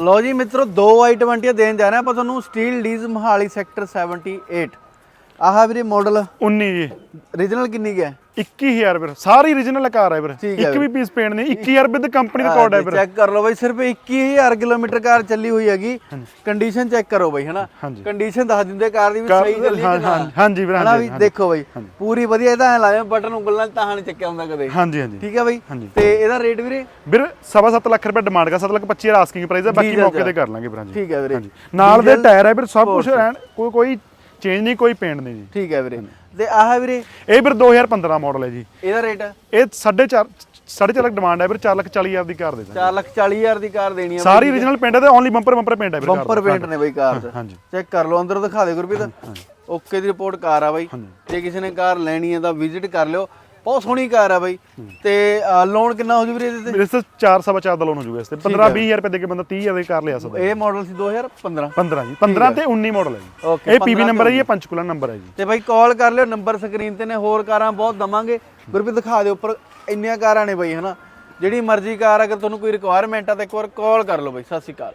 ਲਓ ਜੀ ਮਿੱਤਰੋ, ਦੋ i20 ਦੇਣ ਜਾ ਰਹੇ ਹਾਂ ਆਪਾਂ ਤੁਹਾਨੂੰ ਸਟੀਲ ਡੀਜ਼ ਮਹਾਲੀ ਸੈਕਟਰ 78 ਆਹ ਵੀਰੇ ਮਾਡਲ 19 ਜੀ। ਰੀਜਨਲ ਕਿੰਨੀ ਗਿਆ 21000 ਵੀਰ ਸਾਰੀ origignal ਕਾਰ ਹੈ ਵੀਰ। ਇੱਕ ਵੀ ਪੀਸ ਪੇਂਟ ਨਹੀਂ 21000 ਵਿਦ ਕੰਪਨੀ ਰਿਕਾਰਡ ਹੈ ਵੀਰ। ਚੈੱਕ ਕਰ ਲਓ ਬਾਈ ਸਿਰਫ 21000 ਕਿਲੋਮੀਟਰ ਕਾਰ ਚੱਲੀ ਹੋਈ ਹੈਗੀ। ਕੰਡੀਸ਼ਨ ਚੈੱਕ ਕਰੋ ਬਾਈ ਹਨਾ। ਕੰਡੀਸ਼ਨ ਦੱਸ ਦਿੰਦੇ ਕਾਰ ਦੀ ਵੀ ਸਹੀ ਚੱਲੀ ਹਾਂ- ਹਾਂ- ਹਾਂਜੀ ਵੀਰ, ਹਾਂਜੀ। ਦੇਖੋ ਬਾਈ ਪੂਰੀ ਵਧੀਆ ਇਹਦਾ ਐ ਲਾਇਆ ਬਟਨ ਉਂਗਲ ਤਾਂ ਨਹੀਂ ਚੱਕਿਆ ਹੁੰਦਾ ਕਦੇ। ਹਾਂਜੀ ਹਾਂਜੀ। ਠੀਕ ਹੈ ਬਾਈ। ਤੇ ਇਹਦਾ ਰੇਟ ਵੀਰੇ? ਵੀਰ ਸਵਾ ਸੱਤ ਲੱਖ ਰੁਪਏ ਡਿਮਾਂਡ ਕਰ 7 ਲੱਖ 25 ਹਜ਼ਾਰ ਆਸਕਿੰਗ ਪ੍ਰਾਈਸ ਹੈ ਬਾਕੀ ਮੌਕੇ। ਤੇ ਕਰ ਲਾਂਗੇ ਵੀਰਾਂ ਠੀਕ ਹੈ ਵੀਰੇ। ਨਾਲ ਦੇ ਟਾਇਰ ਹੈ ਵੀਰ ਸਭ ਕੁਝ। ਰਹਿਣ ਕੋਈ ਕੋਈ ਚੇਂਜ ਨਹੀਂ ਕੋਈ ਪੇਂਟ ਨਹੀਂ ਜੀ। ਠੀਕ ਹੈ ਵੀਰੇ। ਤੇ ਆਹ ਵੀਰੇ? ਇਹ ਵੀਰ 2015 ਮਾਡਲ ਹੈ ਜੀ। ਇਹਦਾ ਰੇਟ ਇਹ 4.5 4.5 ਲੱਖ ਡਿਮਾਂਡ ਹੈ ਵੀਰ 4 ਲੱਖ 40 ਹਜ਼ਾਰ ਦੀ ਕਾਰ ਦੇ ਦਾਂਗੇ। 4 ਲੱਖ 40 ਹਜ਼ਾਰ ਦੀ ਕਾਰ ਦੇਣੀ ਆ ਸਾਰੀ origignal ਪੇਂਟ ਹੈ ਤੇ ਓਨਲੀ ਬੰਪਰ ਬੰਪਰ ਪੇਂਟ ਹੈ ਵੀਰ। ਬੰਪਰ ਪੇਂਟ ਨੇ ਬਾਈ ਕਾਰ ਦਾ। ਹਾਂਜੀ। ਚੈੱਕ ਕਰ ਲਓ ਅੰਦਰ ਦਿਖਾ ਦੇ ਗੁਰਪ੍ਰੀਤ। ਓਕੇ ਦੀ ਰਿਪੋਰਟ ਕਾਰ ਆ ਬਾਈ। ਜੇ ਕਿਸੇ ਨੇ ਕਾਰ ਲੈਣੀ ਹੈ ਤਾਂ ਵਿਜ਼ਿਟ ਕਰ ਲਿਓ। ਬਹੁਤ ਸੋਹਣੀ ਕਾਰ ਆ ਬਾਈ। ਤੇ ਲੋਨ ਕਿੰਨਾ ਹੋ ਜੂ ਵੀਰੇ ਇਹਦੇ ਵੀਰੇ ਇਸ 4 ਸਵਾ 4 ਦਾ ਲੋਨ ਹੋ ਜੂਗਾ ਇਸ ਤੇ। 15 20000 ਰੁਪਏ ਦੇ ਕੇ ਬੰਦਾ 30000 ਦੀ ਕਾਰ ਲਿਆ ਸਕਦਾ। ਤੇ ਇਹ ਮਾਡਲ ਸੀ 2015 15 ਜੀ। 15 ਤੇ 19 ਮਾਡਲ ਹੈ ਜੀ। ਇਹ ਪੀਵੀ 15 ਨੰਬਰ ਹੈ ਜੀ ਇਹ ਪੰਚਕੂਲਾ ਨੰਬਰ ਹੈ ਜੀ। ਤੇ ਬਾਈ ਕਾਲ ਕਰ ਲਿਓ ਨੰਬਰ ਸਕਰੀਨ ਤੇ ਨੇ ਹੋਰ ਕਾਰਾਂ ਬਹੁਤ ਦਵਾਂਗੇ। ਗੁਰਪ੍ਰੀਤ ਦਿਖਾ ਦਿਓ ਉੱਪਰ ਇੰਨੀਆਂ ਕਾਰਾਂ ਨੇ ਬਾਈ ਹਨਾ। ਜਿਹੜੀ ਮਰਜ਼ੀ ਕਾਰ ਅਗਰ ਤੁਹਾਨੂੰ ਕੋਈ ਰਿਕੁਆਇਰਮੈਂਟ ਆ ਤਾਂ ਇੱਕ ਵਾਰ ਕਾਲ ਕਰ ਲਓ ਬਾਈ। ਸਤਿ ਸ਼੍ਰੀ ਅਕਾਲ।